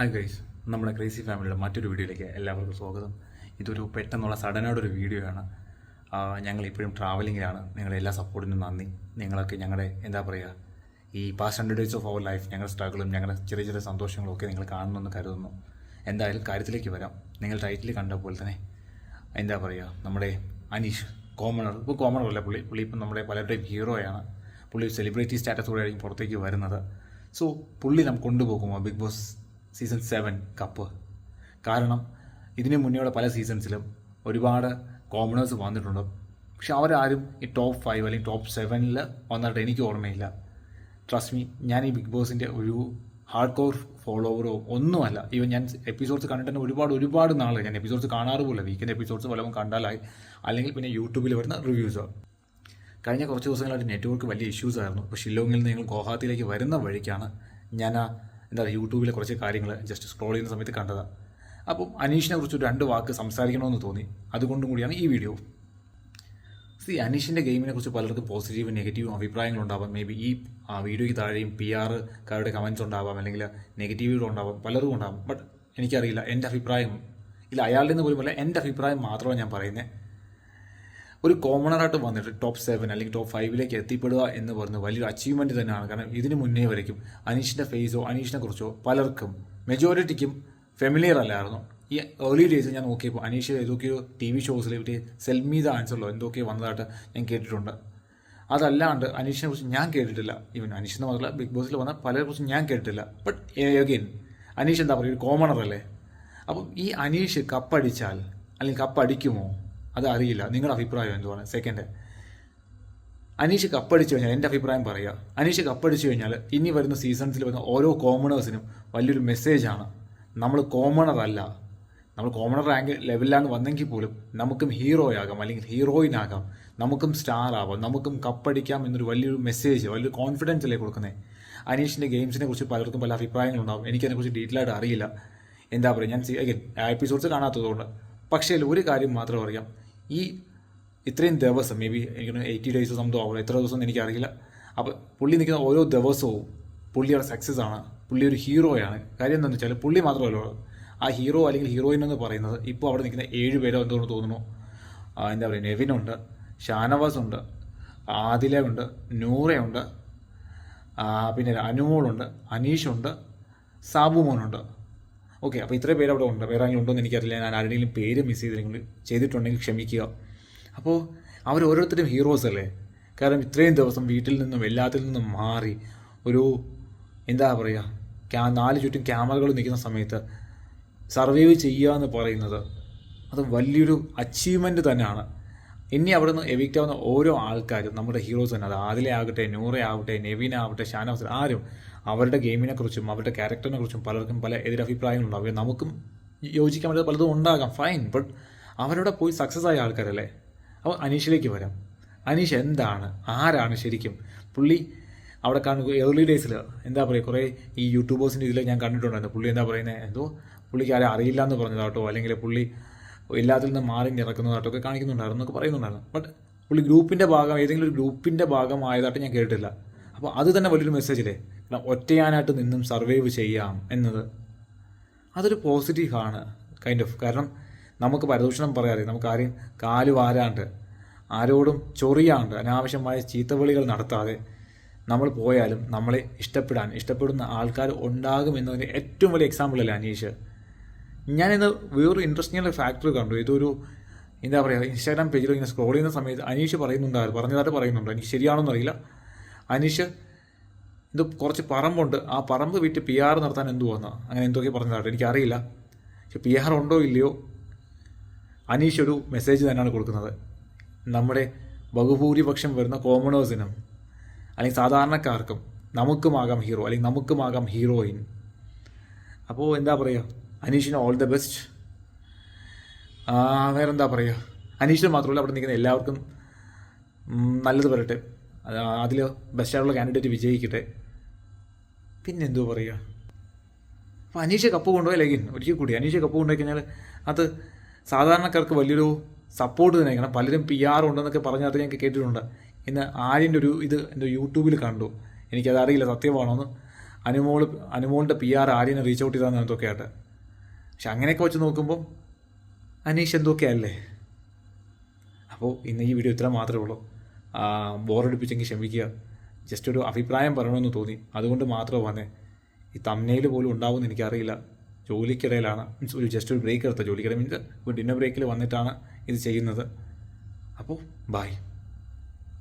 Hi guys നമ്മുടെ crazy ഫാമിലിയുടെ മറ്റൊരു വീഡിയോയിലേക്ക് എല്ലാവർക്കും സ്വാഗതം. ഇതൊരു പെട്ടെന്നുള്ള സഡനായിട്ടൊരു വീഡിയോ ആണ് ഞങ്ങൾ ഇപ്പോഴും ട്രാവലിങ്ങിലാണ് നിങ്ങളുടെ എല്ലാ സപ്പോർട്ടിനും നന്ദി. നിങ്ങളൊക്കെ ഞങ്ങളുടെ എന്താ പറയുക ഈ past hundred days of our life ഞങ്ങളുടെ സ്ട്രഗിളും ഞങ്ങളുടെ ചെറിയ ചെറിയ സന്തോഷങ്ങളും ഒക്കെ നിങ്ങൾ കാണുമെന്ന് കരുതുന്നു. എന്തായാലും കാര്യത്തിലേക്ക് വരാം. നിങ്ങൾ ടൈറ്റിൽ കണ്ട പോലെ തന്നെ എന്താ പറയുക നമ്മുടെ അനീഷ് കോമണർ ഇപ്പോൾ കോമണർ അല്ല പുള്ളി. പുള്ളി ഇപ്പം നമ്മുടെ പലരുടെയും ഹീറോയാണ് പുള്ളി ഒരു സെലിബ്രിറ്റി സ്റ്റാറ്റസോടെ ആയിരിക്കും പുറത്തേക്ക് വരുന്നത്. സോ പുള്ളി നമുക്ക് കൊണ്ടുപോകുമോ Bigg Boss season seven cup. കാരണം ഇതിനു മുന്നേയുള്ള പല സീസൺസിലും ഒരുപാട് കോമണേഴ്സ് വന്നിട്ടുണ്ട്. പക്ഷെ അവരാരും ഈ ടോപ്പ് ഫൈവ് അല്ലെങ്കിൽ ടോപ്പ് സെവനിൽ വന്നിട്ട് എനിക്ക് ഓർമ്മയില്ല. ട്രസ്റ്റ് മീ ഞാൻ ഈ ബിഗ് ബോസിന്റെ ഒരു ഹാർഡ് കോർ ഫോളോവറോ ഒന്നുമല്ല. ഈവൻ ഞാൻ എപ്പിസോഡ്സ് കണ്ടിട്ട് ഒരുപാട് ഒരുപാട് നാൾ ഞാൻ എപ്പിസോഡ്സ് കാണാറ് പോലെ വീക്കെൻഡ് എപ്പിസോഡ്സ് വല്ലതും കണ്ടാലായി. അല്ലെങ്കിൽ പിന്നെ യൂട്യൂബിൽ വരുന്ന റിവ്യൂസോ കഴിഞ്ഞ കുറച്ച് ദിവസങ്ങളായിട്ട് നെറ്റ്വർക്ക് വലിയ ഇഷ്യൂസ് ആയിരുന്നു. ഇപ്പോൾ ഷില്ലോങ്ങിൽ നിന്ന് നിങ്ങൾ ഗുവാഹത്തിയിലേക്ക് വരുന്ന വഴിക്കാണ് ഞാൻ ആ എന്താ പറയുക യൂട്യൂബിലെ കുറച്ച് കാര്യങ്ങൾ ജസ്റ്റ് സ്ക്രോൾ ചെയ്യുന്ന സമയത്ത് കണ്ടതാണ് അപ്പം അനീഷിനെ കുറിച്ച് രണ്ട് വാക്ക് സംസാരിക്കണമെന്ന് തോന്നി. അതുകൊണ്ടും കൂടിയാണ് ഈ വീഡിയോ സി അനീഷിന്റെ ഗെയിമിനെ കുറിച്ച് പലർക്കും പോസിറ്റീവും നെഗറ്റീവും അഭിപ്രായങ്ങളുണ്ടാവാം മേ ബി ഈ വീഡിയോയ്ക്ക് താഴെയും പി ആറുകാരുടെ കമൻസ് ഉണ്ടാവാം അല്ലെങ്കിൽ നെഗറ്റീവുകൾ ഉണ്ടാവാം പലരും ഉണ്ടാവാം. ബട്ട് എനിക്കറിയില്ല എന്റെ അഭിപ്രായം ഇല്ല അയാളുടെ നിന്ന് പോലും അല്ല എന്റെ അഭിപ്രായം മാത്രമാണ് ഞാൻ പറയുന്നത് ഒരു കോമണറായിട്ട് വന്നിട്ട് ടോപ്പ് സെവൻ അല്ലെങ്കിൽ ടോപ്പ് ഫൈവിലേക്ക് എത്തിപ്പെടുക എന്ന് പറയുന്നത് വലിയൊരു അച്ചീവ്മെന്റ് തന്നെയാണ്. കാരണം ഇതിന് മുന്നേ വരയ്ക്കും. അനീഷിന്റെ ഫേസോ അനീഷിനെ കുറിച്ചോ പലർക്കും മെജോറിറ്റിക്കും ഫെമിലിയർ അല്ലായിരുന്നു. ഈ ഏർലി ഡേയ്സ് ഞാൻ നോക്കിയപ്പോൾ അനീഷ് ഏതൊക്കെയോ ടി വി ഷോസിൽ പറ്റി സെൽമി ദ ആൻസറിലോ എന്തൊക്കെയോ വന്നതായിട്ട് ഞാൻ കേട്ടിട്ടുണ്ട്. അതല്ലാണ്ട് അനീഷിനെ കുറിച്ച് ഞാൻ കേട്ടിട്ടില്ല. ഈവൻ അനീഷ് എന്ന് മാത്രമല്ല ബിഗ് ബോസിൽ വന്ന പലരെ കുറിച്ച് ഞാൻ കേട്ടിട്ടില്ല. ബട്ട് അഗെയിൻ അനീഷ് എന്താ പറയുക? ഒരു കോമണർ അല്ലേ? അപ്പം ഈ അനീഷ് കപ്പടിച്ചാൽ അല്ലെങ്കിൽ കപ്പടിക്കുമോ? അത് അറിയില്ല. നിങ്ങളുടെ അഭിപ്രായം എന്തുവാണ്? സെക്കൻഡ് അനീഷ് കപ്പടിച്ചു കഴിഞ്ഞാൽ എന്റെ അഭിപ്രായം പറയുക. അനീഷ് കപ്പടിച്ചു കഴിഞ്ഞാൽ ഇനി വരുന്ന സീസൺസിൽ വരുന്ന ഓരോ കോമണേഴ്സിനും വലിയൊരു മെസ്സേജാണ് നമ്മൾ കോമണർ അല്ല. നമ്മൾ കോമണർ റാങ്ക് ലെവലിലാണ് വന്നെങ്കിൽ പോലും നമുക്കും ഹീറോയാകാം അല്ലെങ്കിൽ ഹീറോയിൻ ആകാം. നമുക്കും സ്റ്റാർ ആവാം. നമുക്കും കപ്പടിക്കാം എന്നൊരു വലിയൊരു മെസ്സേജ് വലിയൊരു കോൺഫിഡൻസ് അല്ലേ കൊടുക്കുന്നത് അനീഷിന്റെ ഗെയിംസിനെ കുറിച്ച് പലർക്കും പല അഭിപ്രായങ്ങളുണ്ടാവും. എനിക്കതിനെക്കുറിച്ച് ഡീറ്റെയിൽ ആയിട്ട് അറിയില്ല. എന്താ പറയുക? ഞാൻ എപ്പിസോഡ്സ് കാണാത്തതുകൊണ്ട്. പക്ഷേ ഒരു കാര്യം മാത്രം അറിയാം. ഈ ഇത്രയും ദിവസം മേ ബി എനിക്ക് എയ്റ്റി ഡേയ്സ് സംതോ ആവുമോ എത്ര ദിവസം എനിക്ക് എനിക്കറിയില്ല. അപ്പോൾ പുള്ളി നിൽക്കുന്ന ഓരോ ദിവസവും പുള്ളിയുടെ സക്സസ് ആണ്. പുള്ളി ഒരു ഹീറോയാണ് കാര്യം എന്താണെന്ന് വെച്ചാൽ പുള്ളി മാത്രമല്ല. ആ ഹീറോ അല്ലെങ്കിൽ ഹീറോയിൻ എന്ന് പറയുന്നത് ഇപ്പോൾ അവിടെ നിൽക്കുന്ന ഏഴ് പേരോ എന്തോന്ന് തോന്നുന്നു. എന്താ പറയുക നെവിനുണ്ട് ഷാനവാസ് ഉണ്ട് ആദില ഉണ്ട് നൂറയുണ്ട് പിന്നെ അനുമോളുണ്ട് അനീഷുണ്ട് സാബു മോനുണ്ട് ഓക്കെ അപ്പോൾ ഇത്രയും പേര് അവിടെ ഉണ്ട്. വേറെ ആരെങ്കിലും ഉണ്ടോ എന്ന് എനിക്കറിയില്ല. ഞാൻ ആരുടെയെങ്കിലും പേര് മിസ് ചെയ്തില്ലെങ്കിൽ ചെയ്തിട്ടുണ്ടെങ്കിൽ ക്ഷമിക്കുക. അപ്പോൾ അവർ ഓരോരുത്തരും ഹീറോസ് അല്ലേ? കാരണം ഇത്രയും ദിവസം വീട്ടിൽ നിന്നും എല്ലാത്തിൽ നിന്നും മാറി ഒരു എന്താ പറയുക ക്യാ നാല് ചുറ്റും ക്യാമറകൾ നിൽക്കുന്ന സമയത്ത് സർവൈവ് ചെയ്യുക എന്ന് പറയുന്നത് അത് വലിയൊരു അച്ചീവ്മെന്റ് തന്നെയാണ്. ഇനി അവിടെ നിന്ന് എവിക്റ്റ് ആവുന്ന ഓരോ ആൾക്കാരും നമ്മുടെ ഹീറോസ് തന്നെ. അത് ആദിലെ ആകട്ടെ നൂറെ ആവട്ടെ നെവിൻ ആവട്ടെ ഷാനവാസ് ആരും അവരുടെ ഗെയിമിനെ കുറിച്ചും അവരുടെ ക്യാരക്ടറിനെ കുറിച്ചും പലർക്കും പല എതിരഭിപ്രായങ്ങളുണ്ടാവും അവ നമുക്കും യോജിക്കാൻ പറ്റാത്ത പലതും ഉണ്ടാകാം. ഫൈൻ ബട്ട് അവരവിടെ പോയി സക്സസ് ആയ ആൾക്കാരല്ലേ? അപ്പോൾ അനീഷിലേക്ക് വരാം. അനീഷ് എന്താണ്? ആരാണ് ശരിക്കും? പുള്ളി അവിടെ കാണുക ഏർലി ഡേയ്സിൽ എന്താ പറയുക കുറേ ഈ യൂട്യൂബേഴ്സിന്റെ ഇതിൽ ഞാൻ കണ്ടിട്ടുണ്ടായിരുന്നു. പുള്ളി എന്താ പറയുന്നത് എന്തോ പുള്ളിക്ക് ആരും അറിയില്ല എന്ന് പറഞ്ഞതാട്ടോ. അല്ലെങ്കിൽ പുള്ളി എല്ലാത്തിൽ നിന്ന് മാറി നിറക്കുന്നതായിട്ടൊക്കെ കാണിക്കുന്നുണ്ടായിരുന്നു എന്നൊക്കെ പറയുന്നുണ്ടായിരുന്നു. ബട്ട് പുള്ളി ഗ്രൂപ്പിന്റെ ഭാഗം ഏതെങ്കിലും ഒരു ഗ്രൂപ്പിന്റെ ഭാഗമായതായിട്ട് ഞാൻ കേട്ടില്ല അപ്പോൾ അത് തന്നെ വലിയൊരു മെസ്സേജില്ലേ കാരണം ഒറ്റയാനായിട്ട് നിന്നും സർവൈവ് ചെയ്യാം എന്നത് അതൊരു പോസിറ്റീവാണ് കൈൻഡ് ഓഫ് കാരണം നമുക്ക് പരദൂഷണം പറയാതെ നമുക്ക് ആരെയും കാൽ വാരാണ്ട് ആരോടും ചൊറിയാണ്ട് അനാവശ്യമായ ചീത്തവിളികൾ നടത്താതെ നമ്മൾ പോയാലും നമ്മളെ ഇഷ്ടപ്പെടാൻ ഇഷ്ടപ്പെടുന്ന ആൾക്കാർ ഉണ്ടാകുമെന്നതിന് ഏറ്റവും വലിയ എക്സാമ്പിൾ അല്ലേ അനീഷ്? ഞാനിന്ന് വേറൊരു ഇൻട്രസ്റ്റിംഗ് ഫാക്ടർ കണ്ടു. ഇതൊരു എന്താ പറയുക ഇൻസ്റ്റാഗ്രാം പേജിൽ ഇങ്ങനെ സ്ക്രോൾ ചെയ്യുന്ന സമയത്ത് അനീഷ് പറയുന്നുണ്ടായിരുന്നു പറഞ്ഞതായിട്ട് പറയുന്നുണ്ട്. എനിക്ക് ശരിയാണോന്ന് അറിയില്ല. അനീഷ് ഇത് കുറച്ച് പറമ്പുണ്ട്. ആ പറമ്പ് വിറ്റ് പി ആർ നടത്താൻ എന്തു വന്ന? അങ്ങനെ എന്തൊക്കെ പറഞ്ഞതായിട്ട് എനിക്കറിയില്ല. പക്ഷെ പി ആർ ഉണ്ടോ ഇല്ലയോ? അനീഷ് ഒരു മെസ്സേജ് തന്നെയാണ് കൊടുക്കുന്നത്. നമ്മുടെ ബഹുഭൂരിപക്ഷം വരുന്ന കോമണേഴ്സിനും അല്ലെങ്കിൽ സാധാരണക്കാർക്കും നമുക്കുമാകാം ഹീറോ അല്ലെങ്കിൽ നമുക്കുമാകാം ഹീറോയിൻ അപ്പോൾ എന്താ പറയുക അനീഷിന് ഓൾ ദ ബെസ്റ്റ് വേറെന്താ പറയുക അനീഷിന് മാത്രമല്ല അവിടെ നിൽക്കുന്ന എല്ലാവർക്കും നല്ലത് വരട്ടെ അതിൽ ബെസ്റ്റായിട്ടുള്ള കാൻഡിഡേറ്റ് വിജയിക്കട്ടെ. പിന്നെ എന്തോ പറയുക അപ്പോൾ അനീഷ കപ്പ് കൊണ്ടുപോയി ലെഗിൻ ഒരിക്കൽ കൂടി. അനീഷ കപ്പ് കൊണ്ടുപോയി കഴിഞ്ഞാൽ അത് സാധാരണക്കാർക്ക് വലിയൊരു സപ്പോർട്ട് തന്നെ കാരണം പലരും പി ആർ ഉണ്ടെന്നൊക്കെ പറഞ്ഞത് ഞാൻ കേട്ടിട്ടുണ്ട്. ഇന്ന് ആര്യന്റെ ഒരു ഇത് എന്റെ യൂട്യൂബിൽ കണ്ടു. എനിക്കതറിയില്ല സത്യമാണോ എന്ന് അനുമോൾ അനുമോളിന്റെ പി ആർ ആര്യനെ റീച്ച് ഔട്ട് ചെയ്താൽ എന്തൊക്കെ ആട്ടെ പക്ഷെ അങ്ങനെയൊക്കെ വെച്ച് നോക്കുമ്പോൾ അനീഷ് എന്തൊക്കെയല്ലേ അപ്പോൾ ഇന്ന് ഈ വീഡിയോ ഇത്ര മാത്രമേ ഉള്ളൂ. ബോറടിപ്പിച്ചെങ്കിൽ ക്ഷമിക്കുക. ജസ്റ്റ് ഒരു അഭിപ്രായം പറയണമെന്ന് തോന്നി. അതുകൊണ്ട് മാത്രമേ വന്നേ. ഈ തമ്മനയിൽ പോലും ഉണ്ടാവുമെന്ന് എനിക്കറിയില്ല. ജോലിക്കിടയിലാണ്. മീൻസ് ഒരു ജസ്റ്റ് ഒരു ബ്രേക്ക് എടുത്ത ജോലിക്കിടയിൽ മീൻസ് ഒരു ഡിന്നർ ബ്രേക്കിൽ വന്നിട്ടാണ് ഇത് ചെയ്യുന്നത്. അപ്പോൾ ബായ്